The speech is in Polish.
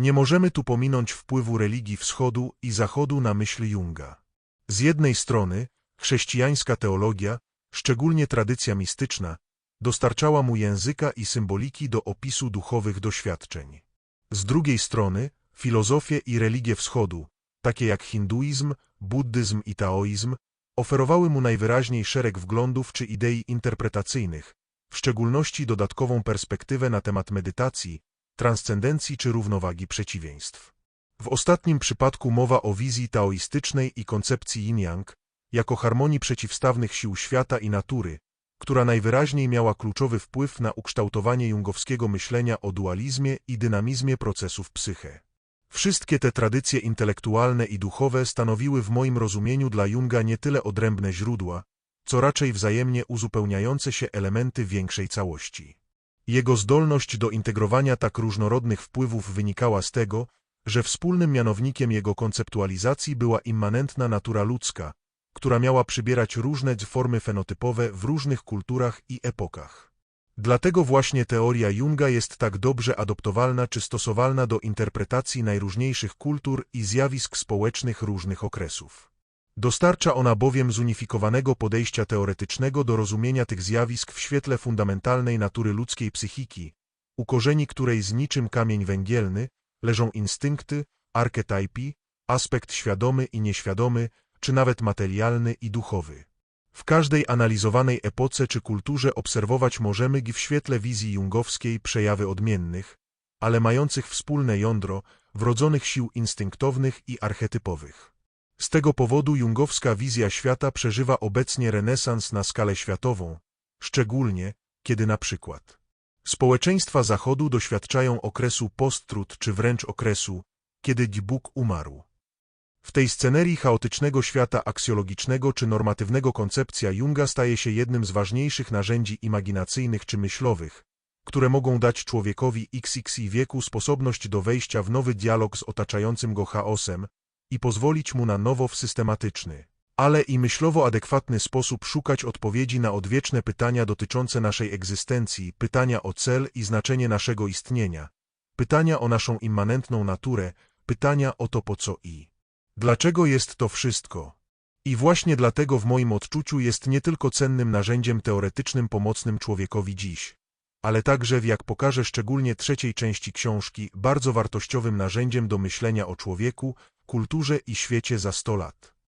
Nie możemy tu pominąć wpływu religii wschodu i zachodu na myśl Junga. Z jednej strony, chrześcijańska teologia, szczególnie tradycja mistyczna, dostarczała mu języka i symboliki do opisu duchowych doświadczeń. Z drugiej strony, filozofie i religie wschodu, takie jak hinduizm, buddyzm i taoizm, oferowały mu najwyraźniej szereg wglądów czy idei interpretacyjnych, w szczególności dodatkową perspektywę na temat medytacji, transcendencji czy równowagi przeciwieństw. W ostatnim przypadku mowa o wizji taoistycznej i koncepcji yin-yang, jako harmonii przeciwstawnych sił świata i natury, która najwyraźniej miała kluczowy wpływ na ukształtowanie jungowskiego myślenia o dualizmie i dynamizmie procesów psyche. Wszystkie te tradycje intelektualne i duchowe stanowiły w moim rozumieniu dla Junga nie tyle odrębne źródła, co raczej wzajemnie uzupełniające się elementy większej całości. Jego zdolność do integrowania tak różnorodnych wpływów wynikała z tego, że wspólnym mianownikiem jego konceptualizacji była immanentna natura ludzka, która miała przybierać różne formy fenotypowe w różnych kulturach i epokach. Dlatego właśnie teoria Junga jest tak dobrze adoptowalna czy stosowalna do interpretacji najróżniejszych kultur i zjawisk społecznych różnych okresów. Dostarcza ona bowiem zunifikowanego podejścia teoretycznego do rozumienia tych zjawisk w świetle fundamentalnej natury ludzkiej psychiki, u korzeni której z niczym kamień węgielny leżą instynkty, archetypi, aspekt świadomy i nieświadomy, czy nawet materialny i duchowy. W każdej analizowanej epoce czy kulturze obserwować możemy w świetle wizji jungowskiej przejawy odmiennych, ale mających wspólne jądro wrodzonych sił instynktownych i archetypowych. Z tego powodu jungowska wizja świata przeżywa obecnie renesans na skalę światową, szczególnie kiedy na przykład społeczeństwa Zachodu doświadczają okresu post-trud czy wręcz okresu, kiedy Bóg umarł. W tej scenerii chaotycznego świata aksjologicznego czy normatywnego koncepcja Junga staje się jednym z ważniejszych narzędzi imaginacyjnych czy myślowych, które mogą dać człowiekowi XX wieku sposobność do wejścia w nowy dialog z otaczającym go chaosem i pozwolić mu na nowo w systematyczny, ale i myślowo adekwatny sposób szukać odpowiedzi na odwieczne pytania dotyczące naszej egzystencji, pytania o cel i znaczenie naszego istnienia, pytania o naszą immanentną naturę, pytania o to po co i Dlaczego jest to wszystko? I właśnie dlatego w moim odczuciu jest nie tylko cennym narzędziem teoretycznym pomocnym człowiekowi dziś, ale także, w jak pokażę szczególnie trzeciej części książki, bardzo wartościowym narzędziem do myślenia o człowieku, kulturze i świecie za sto lat.